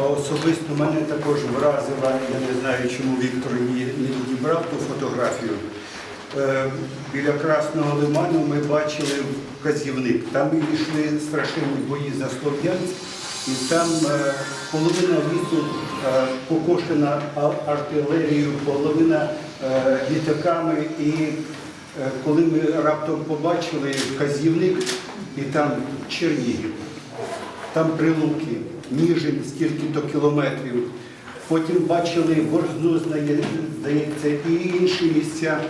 Особисто мене також вразила, я не знаю, чому Віктор не відібрав ту фотографію. Е, Біля Красного Лиману ми бачили вказівник. Там йшли страшенні бої за Слов'янськ, і там е, половина лісу е, покошена артилерією, половина літаками. І коли ми раптом побачили вказівник, і там Чернігів там прилуки, Ніжин, стільки-то кілометрів. Потім бачили Борзну, здається, і інші місця.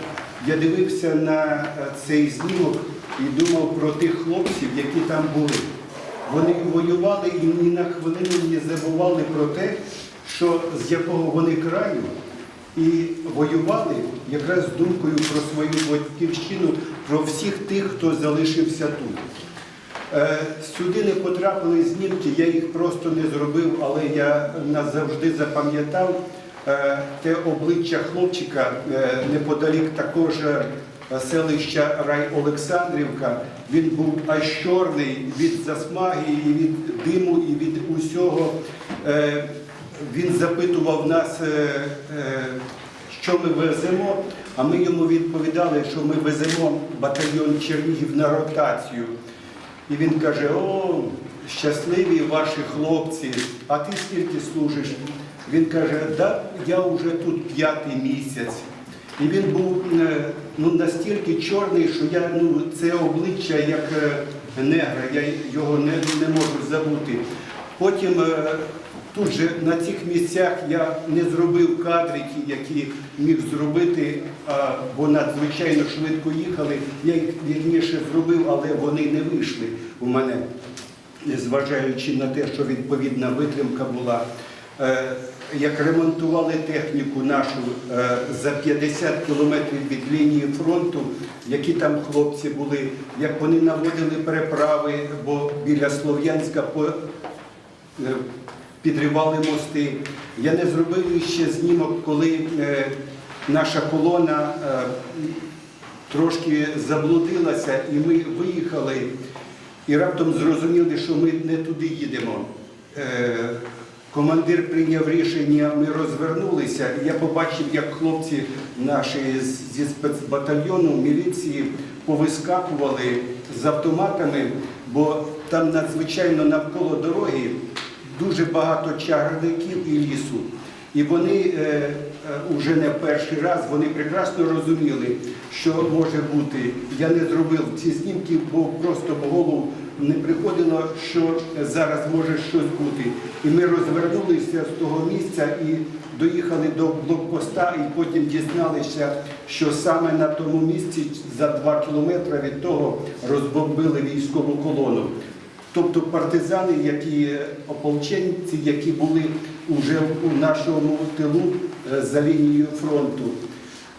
Я дивився на е, цей знімок і думав про тих хлопців, які там були. Вони воювали і ні на хвилину не забували про те, що з якого вони краю, і воювали якраз думкою про свою батьківщину, про всіх тих, хто залишився тут. Е, Сюди не потрапили знімки, я їх просто не зробив, але я назавжди запам'ятав е, те обличчя хлопчика е, неподалік також селища Рай Олександрівка. Він був аж чорний від засмаги, і від диму, і від усього. Він запитував нас, що ми веземо, а ми йому відповідали, що ми веземо батальйон Чернігів на ротацію. І він каже: О, щасливі ваші хлопці, а ти скільки служиш? Він каже, да, я вже тут п'ятий місяць. І він був е, ну, настільки чорний, що я ну, це обличчя як е, негра, я його не, не можу забути. Потім е, тут же на цих місцях я не зробив кадрики, які міг зробити, бо надзвичайно швидко їхали. Я їх вірніше зробив, але вони не вийшли у мене, незважаючи на те, що відповідна витримка була. Е, Як ремонтували техніку нашу е, за 50 кілометрів від лінії фронту, які там хлопці були, як вони наводили переправи, бо біля Слов'янська е, підривали мости. Я не зробив ще знімок, коли е, наша колона е, трошки заблудилася, і ми виїхали і раптом зрозуміли, що ми не туди їдемо. Е, Командир прийняв рішення, ми розвернулися, я побачив, як хлопці наші зі спецбатальйону міліції повискакували з автоматами, бо там надзвичайно навколо дороги дуже багато чагарників і лісу. І вони е, е, уже не перший раз вони прекрасно розуміли, що може бути. Я не зробив ці знімки, бо просто в голову не приходило, що зараз може щось бути. І ми розвернулися з того місця і доїхали до блокпоста, і потім дізналися, що саме на тому місці за два кілометри від того розбомбили військову колону. Тобто партизани, які ополченці, які були вже у нашому тилу е, за лінією фронту.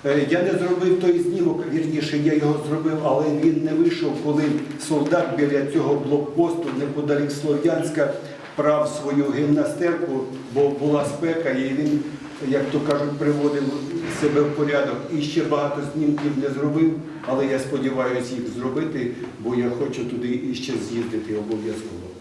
Е, Я не зробив той знімок, вірніше, я його зробив, але він не вийшов, коли солдат біля цього блокпосту неподалік Слов'янська прав свою гімнастерку, бо була спека, і він, як то кажуть, приводив себе в порядок. І ще багато знімків не зробив, але я сподіваюся їх зробити, бо я хочу туди іще з'їздити обов'язково.